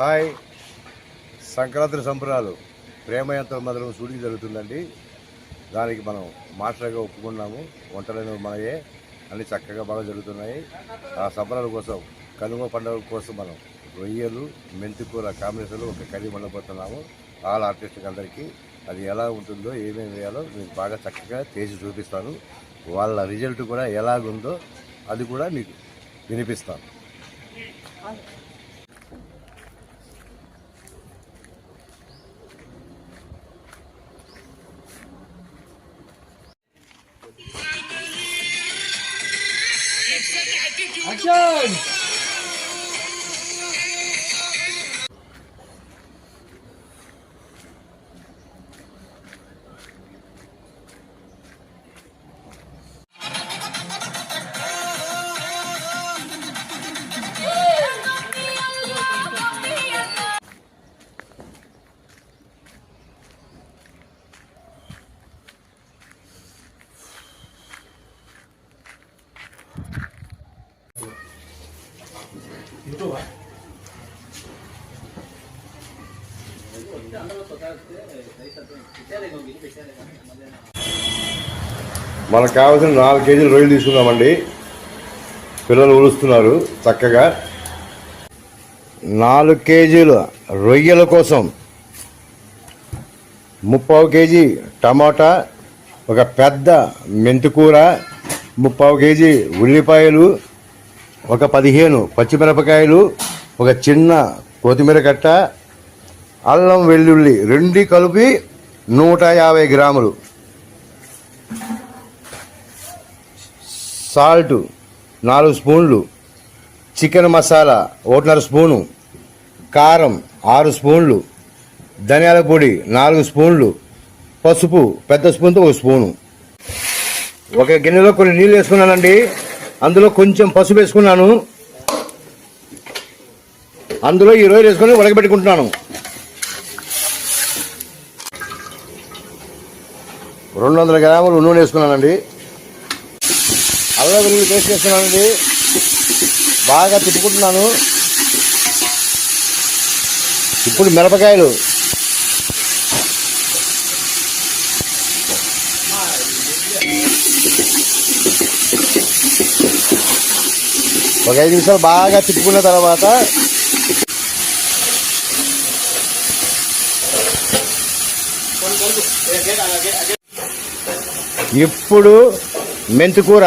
Hi. Sankranti సంబరాలు ప్రేమయంత్రం మొదలు సూటికి జరుగుతుందండి. దానికి మనం మాస్టర్గా ఒప్పుకున్నాము. వంటలను మనయే. అన్ని చక్కగా బాగా జరుగుతున్నాయి. ఆ సంబరాల కోసం కనుమ పండుగ కోసం మనం రొయ్యలు మెంతికూర కాంబినేషన్లు ఒక కర్రీ వండబోతున్నాము. ఆల్ ఆర్టిస్ట్కి అందరికీ అది ఎలా ఉంటుందో ఏమేమి వేయాలో మీకు బాగా చక్కగా చేసి చూపిస్తాను. వాళ్ళ రిజల్ట్ కూడా ఎలాగుందో అది కూడా మీకు వినిపిస్తాను. Action! మనకు కావాల్సిన నాలుగు కేజీలు రొయ్యలు తీసుకున్నామండి పిల్లలు ఊరుస్తున్నారు చక్కగా. నాలుగు కేజీలు రొయ్యల కోసం ముప్పావు కేజీ టమాటా ఒక పెద్ద మెంతికూర ముప్పావు కేజీ ఉల్లిపాయలు ఒక పదిహేను పచ్చిమిరపకాయలు ఒక చిన్న కొత్తిమీర కట్ట అల్లం వెల్లుల్లి రెండు కలిపి నూట యాభై గ్రాములు. సాల్ట్ నాలుగు స్పూన్లు. చికెన్ మసాలా ఒకటిన్నర స్పూను. కారం ఆరు స్పూన్లు. ధనియాల పొడి నాలుగు స్పూన్లు. పసుపు పెద్ద స్పూన్తో ఒక స్పూను. ఒక గిన్నెలో కొన్ని నీళ్ళు వేసుకున్నానండి. అందులో కొంచెం పసుపు వేసుకున్నాను. అందులో ఈ రోజు వేసుకొని ఉడకబెట్టుకుంటున్నాను రెండు వందల గ్రాములు నూనె వేసుకున్నానండి. అల్లం వెల్లుల్లి పేస్ట్ వేస్తున్నానండి బాగా తిప్పుకుంటున్నాను. ఇప్పుడు మిరపకాయలు. ఒక ఐదు నిమిషాలు బాగా తిప్పుకున్న తర్వాత ఇప్పుడు మెంతికూర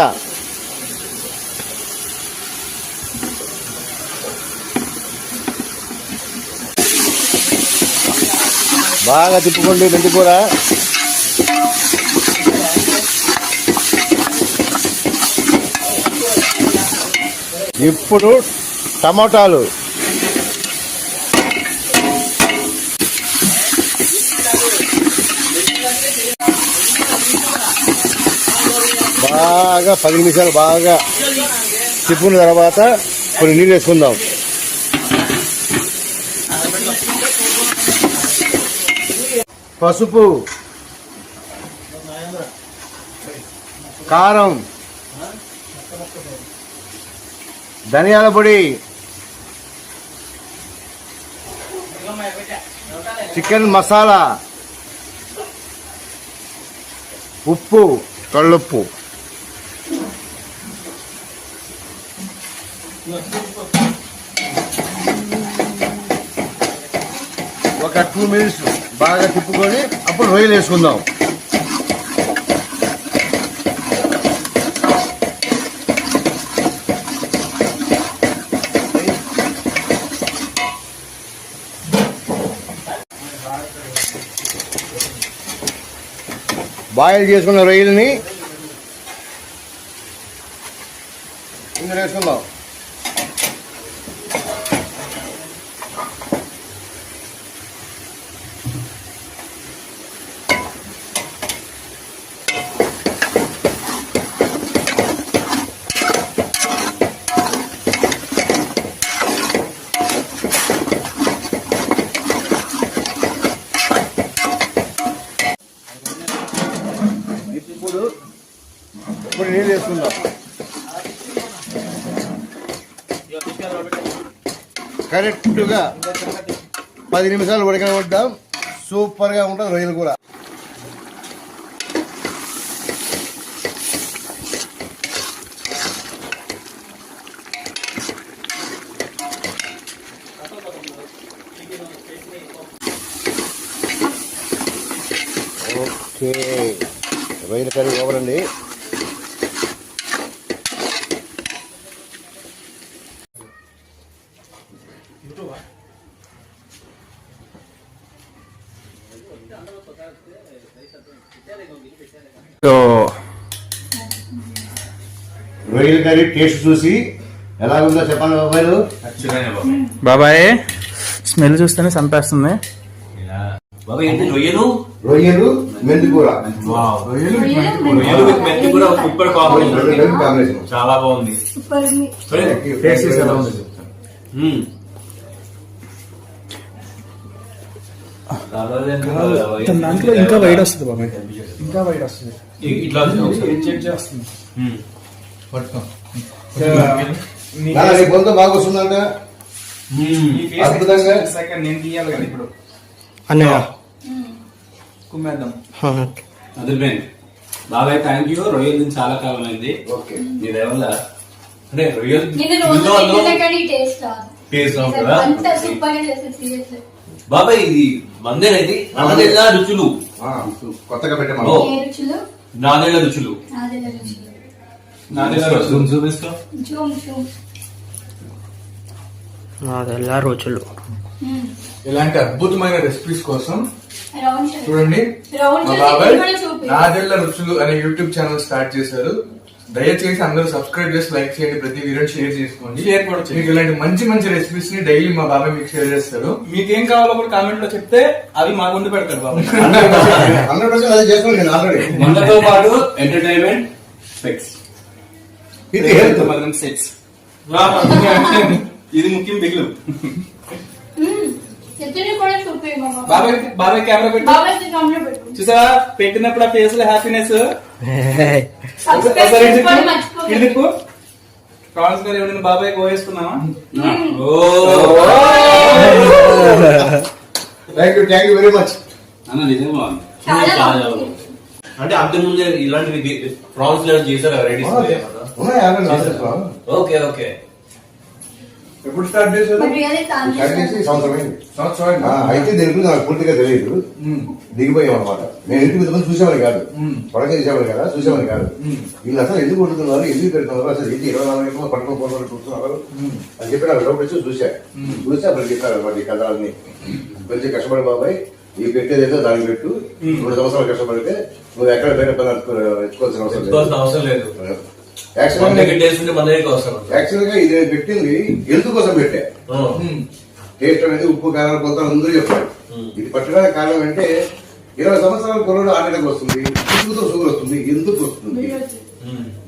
బాగా తిప్పుకోండి మెంతికూర ఇప్పుడు టమాటాలు. బాగా పది నిమిషాలు బాగా తిప్పుకున్న తర్వాత కొన్ని నీళ్ళు వేసుకుందాం. పసుపు కారం ధనియాల పొడి. చికెన్ మసాలా. ఉప్పు. కళ్ళుప్పు. ఒక టూ మినిట్స్ బాగా తిప్పుకొని అప్పుడు రొయ్యలు వేసుకుందాం. బాయిల్ చేసుకున్న రొయ్యల్ని ఇందులో వేసుకుందాం. ఇప్పుడు నీళ్ళు వేసుకుందాం. కరెక్ట్గా పది నిమిషాలు ఉడకబడ్డాం. సూపర్గా ఉంటుంది రొయ్యలు కూర ఓకే. రొయ్యల కర్రీ ఓవర్ రొయ్యల కర్రీ టేస్ట్ చూసి ఎలా ఉందో చెప్పండి బాబాయ్లు బాబాయ్ స్మెల్ చూస్తేనే చంపేస్తుంది బాబా ఏంటి రొయ్యలు? రొయ్యలు మెంతి కూర రొయ్యలు with మెంతి కూడా సూపర్ కాంబినేషన్. చాలా బాగుంది. సరే. టేస్ట్ చూసి ఎలా ఉంది దాంట్లో ఇంకా వైడ్ వస్తుంది బాబాయ్. ఇ- ఇట్లా వచ్చింది. మ్మ్. నాన్న, నీ గొంతు బాగా వస్తుందంట. మ్మ్. అద్భుతంగా. సెకండ్ నేను తీయాలి కదా ఇప్పుడు. అన్నయ్య. కుమ్మేద్దాం. అదిరిపోయింది బాబాయ్ థ్యాంక్ యూ రొయ్యలు తిని చాలా కాలం అయింది. ఓకే. మీ వల్ల అంటే రొయ్యలు కదా సీరియస్లీ బాబాయ్ ఇది మందేనైతే నాదేళ్ళ రుచులు. కొత్తగా పెట్టాము రుచులు? నాదేళ్ళ రుచులు. రుచులు. రుచులు. నాదెల్లా మ్మ్. ఇలాంటి అద్భుతమైన రెసిపీస్ కోసం చూడండి. మా బాబాయ్ నాదెళ్ళ రుచులు అనే యూట్యూబ్ ఛానల్ స్టార్ట్ చేశారు. దయచేసి అందరూ సబ్స్క్రైబ్ చేసి లైక్ చేయండి. ప్రతి వీడియో షేర్ చేసుకోండి. షేర్ కూడా చేయండి. మీకు ఇలాంటి మంచి మంచి రెసిపీస్ని డైలీ మా బాబాయ్ మీకు షేర్ చేస్తారు మీకేం కావాలో కూడా కామెంట్లో చెప్తే అవి మా గుండి పెడతారు బాబు. హండ్రెడ్ పర్సెంట్ అదే చేస్తున్నాను నేను ఆల్రెడీ. మనతో పాటు ఎంటర్టైన్మెంట్ సెక్స్ ఇది హెల్త్ సెట్స్ ఇది ముఖ్యం బిగులు. బాబాయ్ బాబాయ్ కెమెరా పెట్టి. బాబాయ్ కమ్లో పెట్టు. చూసావా? పెట్టినప్పుడు ఆ ఫేస్లో హ్యాపీనెస్ గారు బాబాయ్ గోవేసుకున్నావా thank you thank you very much అన్న నిజంగా బాగుంది. అంటే అంతకు ముందే ఇలాంటివి ప్రాన్స్ చేశారు. Okay okay. ఎప్పుడు స్టార్ట్ చేశారు స్టార్ట్ చేసి సంవత్సరం అయింది. సంవత్సరం ఆ, అయితే దీని గురించి నాకు పూర్తిగా తెలియదు. దిగిపోయాం అనమాట నేను ఇంటికి ఇంతకుముందు చూసేవాడిని కాదు? పడక చేసేవాడిని కదా? చూసేవాడిని కాదు. వీళ్ళు అసలు ఎందుకు వండుతున్నారు? ఎందుకు పెడుతున్నారు? అసలు ఏంటి? ఇరవై నాలుగు గంటలు పట్టుకొని పోతున్నారు చూస్తున్నారు అని చెప్పి నాకు డౌట్ వచ్చి చూసా. చూసి అప్పుడు చెప్పారు అనమాట ఈ కథలన్నీ. కొంచెం కష్టపడి బాబాయ్ ఈ పెట్టేదేదో దానికి పెట్టు. రెండు సంవత్సరాలు కష్టపడితే నువ్వు ఎక్కడ వేరే పని ఎత్తుకోవాల్సిన అవసరం ఎత్తుకోవాల్సిన అవసరం లేదు. యాక్చువల్గా ఇది పెట్టింది హెల్త్ కోసం పెట్టా టేస్ట్ అనేది ఉప్పు కారం కొంత అందరూ చెప్పారు. ఇది పట్టడానికి కారణం అంటే ఇరవై సంవత్సరాల కుర్రోడు ఆటలకు వస్తుంది ఉప్పుతో షుగర్ వస్తుంది ఎందుకు వస్తుంది?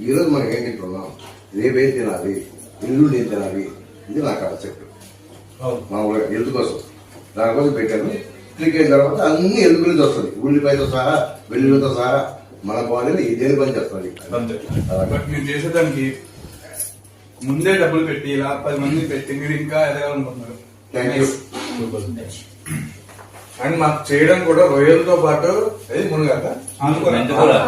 ఈ రోజు మనం ఏం తింటున్నాం? రేపేం తినాలి? ఎల్లుండి ఏం తినాలి? ఇది నా కాన్సెప్ట్ మా హెల్త్ కోసం దానికోసం పెట్టాను. క్లిక్ అయిన తర్వాత అన్ని గురించి వస్తుంది. ఉల్లిపాయతో సహా వెల్లుల్లితో సహా మన బాడీలో ఈ దేని పని చేస్తుంది అలాగే. బట్ మీరు చేసేదానికి ముందే డబ్బులు పెట్టి ఇలా పది మంది పెట్టి మీరు ఇంకా ఎదగాలనుకుంటున్నారు. థ్యాంక్ యూ అండ్ మాకు చేయడం కూడా రొయ్యలతో పాటు అది మునగాక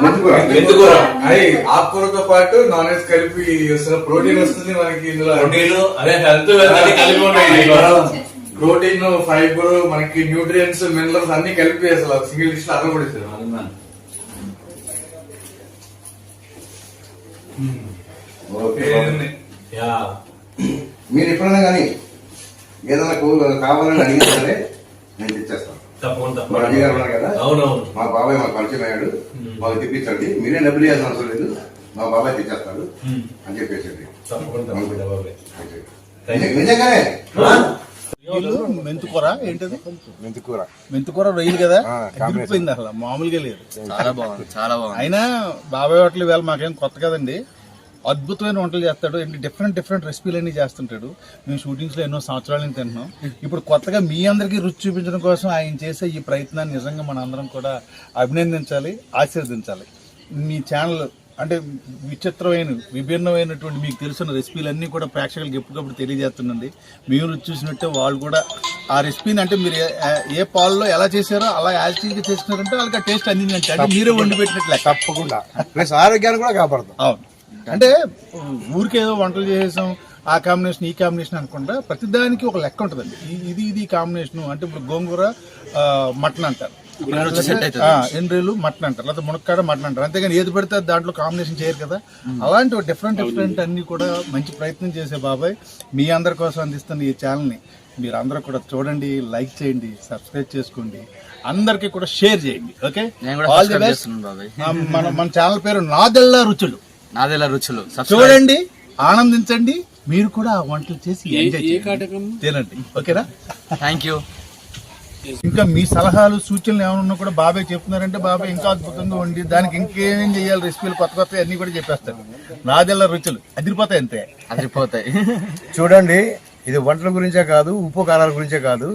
మెంతికూర. అది ఆకుకూరతో పాటు నాన్ వెజ్ కలిపి అసలు ప్రోటీన్ వస్తుంది మనకి ఇందులో. ప్రోటీన్ అదే హెల్త్ కలిపి ఉన్నాయి ప్రోటీన్ ఫైబర్ మనకి న్యూట్రియన్స్ మినరల్స్ అన్ని కలిపి అసలు సింగిల్ డిష్ అక్కడ కూడా ఇస్తారు ఓకే ఏముంది? యా మీరు ఎప్పుడైనా కానీ ఏదైనా కావాలని అడిగినా సరే నేను తెచ్చేస్తాను. తప్పకుండా మా అజయ్ గారు ఉన్నారు కదా? అవునవును. మా బాబాయ్ మాకు పరిచయం అయ్యాడు. మాకు తెప్పించండి. మీరే డబ్బులు ఇవ్వాల్సిన అవసరం లేదు. మా బాబాయ్ తెచ్చేస్తాడు. అని చెప్పేసండి తప్పకుండా నిజంగానే మెంతుకూర. ఏంటది? మెంతికూర. మెంతుకూర రొయ్యలు కదా? ఆ, ఎగిరిపోయింది అసలు? మామూలుగా లేదు. చాలా బాగుంది చాలా బాగుంది. అయినా బాబాయ్ హోటల్ వేళ మాకేం కొత్త కదండి. అద్భుతమైన వంటలు చేస్తాడు. ఏంటి డిఫరెంట్ డిఫరెంట్ రెసిపీలు అన్ని చేస్తుంటాడు. మేము షూటింగ్స్లో ఎన్నో సంవత్సరాల నుంచి తింటున్నాం. ఇప్పుడు కొత్తగా మీ అందరికీ రుచి చూపించడం కోసం ఆయన చేసే ఈ ప్రయత్నాన్ని నిజంగా మన అందరం కూడా అభినందించాలి ఆశీర్వదించాలి. మీ ఛానల్ అంటే విచిత్రమైన విభిన్నమైనటువంటి మీకు తెలిసిన రెసిపీలన్నీ కూడా ప్రేక్షకులకు ఎప్పటికప్పుడు తెలియజేస్తుందండి. మీరు చూసినట్టే వాళ్ళు కూడా ఆ రెసిపీని అంటే మీరు ఏ- పాల్లో ఎలా చేశారో అలా యాజిటీగా చేసినారంటే వాళ్ళకి ఆ టేస్ట్ అందింది అంటే మీరే వండి పెట్టినట్లు. తప్పకుండా. ప్లస్ ఆరోగ్యాన్ని కూడా కాపాడుతాం. అవును. అంటే ఊరికే ఏదో వంటలు చేసేసాం ఆ కాంబినేషన్ ఈ కాంబినేషన్ అనుకుంటా ప్రతిదానికి ఒక లెక్క ఉంటుందండి. ఇది ఇది కాంబినేషన్. అంటే ఇప్పుడు గోంగూర మటన్ అంటారు. ఎండ్రేలు మటన్ అంటారు లేదా మునక్కాడ మటన్ అంటారు. అంతేగాని ఏది పెడితే అది దాంట్లో కాంబినేషన్ చేయరు కదా. అలాంటి డిఫరెంట్ డిఫరెంట్ అన్ని కూడా మంచి ప్రయత్నం చేసే బాబాయ్. మీ అందరి కోసం అందిస్తున్న ఈ ఛానల్ని మీరు అందరూ కూడా చూడండి లైక్ చేయండి సబ్స్క్రైబ్ చేసుకోండి. అందరికీ కూడా షేర్ చేయండి ఓకే మన మన ఛానల్ పేరు నాదెల్లా రుచులు. నాదెలా రుచులు. చూడండి ఆనందించండి. మీరు కూడా ఆ వంటలు చేసి ఎంజాయ్ చేయండి. తినండి ఓకేనా థ్యాంక్ యూ ఇంకా మీ సలహాలు సూచనలు ఏమైనా ఉన్నా కూడా బాబాయ్ చెప్తున్నారంటే బాబాయ్ ఇంకా అద్భుతంగా ఉండి దానికి ఇంకేమేం చేయాలి రెసిపీలు కొత్త కొత్త అన్ని కూడా చెప్పేస్తారు. నాదెల్ల రుచులు. అదిరిపోతాయి అంతే. అదిరిపోతాయి. చూడండి ఇది వంటల గురించే కాదు ఉప్పు కారాల గురించే కాదు.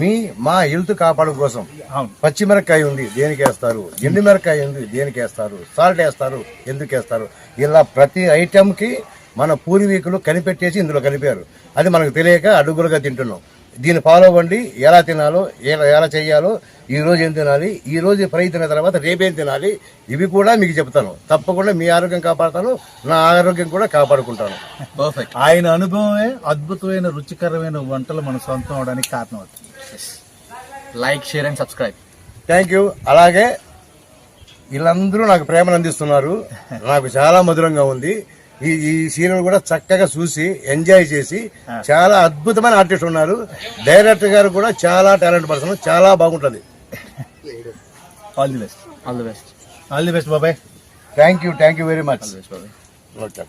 మీ మా హెల్త్ కాపాడు కోసం అవును. పచ్చిమిరపకాయ ఉంది దేనికి వేస్తారు ఎండుమిరపకాయ ఉంది దేనికి వేస్తారు సాల్ట్ వేస్తారు ఎందుకు వేస్తారు? ఇలా ప్రతి ఐటెంకి మన పూర్వీకులు కనిపెట్టేసి ఇందులో కలిపారు. అది మనకు తెలియక అడుగులుగా తింటున్నాం. దీన్ని ఫాలో అవ్వండి. ఎలా తినాలో ఎలా ఎలా చేయాలో ఈ రోజు ఏం తినాలి ఈ రోజు ఫ్రై తిన్న తర్వాత రేపేం తినాలి ఇవి కూడా మీకు చెప్తాను. తప్పకుండా మీ ఆరోగ్యం కాపాడుతాను నా ఆరోగ్యం కూడా కాపాడుకుంటాను. పర్ఫెక్ట్ ఆయన అనుభవమే అద్భుతమైన రుచికరమైన వంటలు మన సొంతం అవడానికి కారణం అవుతుంది like share and subscribe thank you అలాగే వీళ్ళందరూ నాకు ప్రేమను అందిస్తున్నారు. నాకు చాలా మధురంగా ఉంది. ఈ ఈ సీరియల్ కూడా చక్కగా చూసి ఎంజాయ్ చేసి చాలా అద్భుతమైన ఆర్టిస్ట్ ఉన్నారు. డైరెక్టర్ గారు కూడా చాలా టాలెంట్ పర్సన్ చాలా బాగుంటుంది. All the best all the best all the best బాబాయ్. Thank you thank you very much okay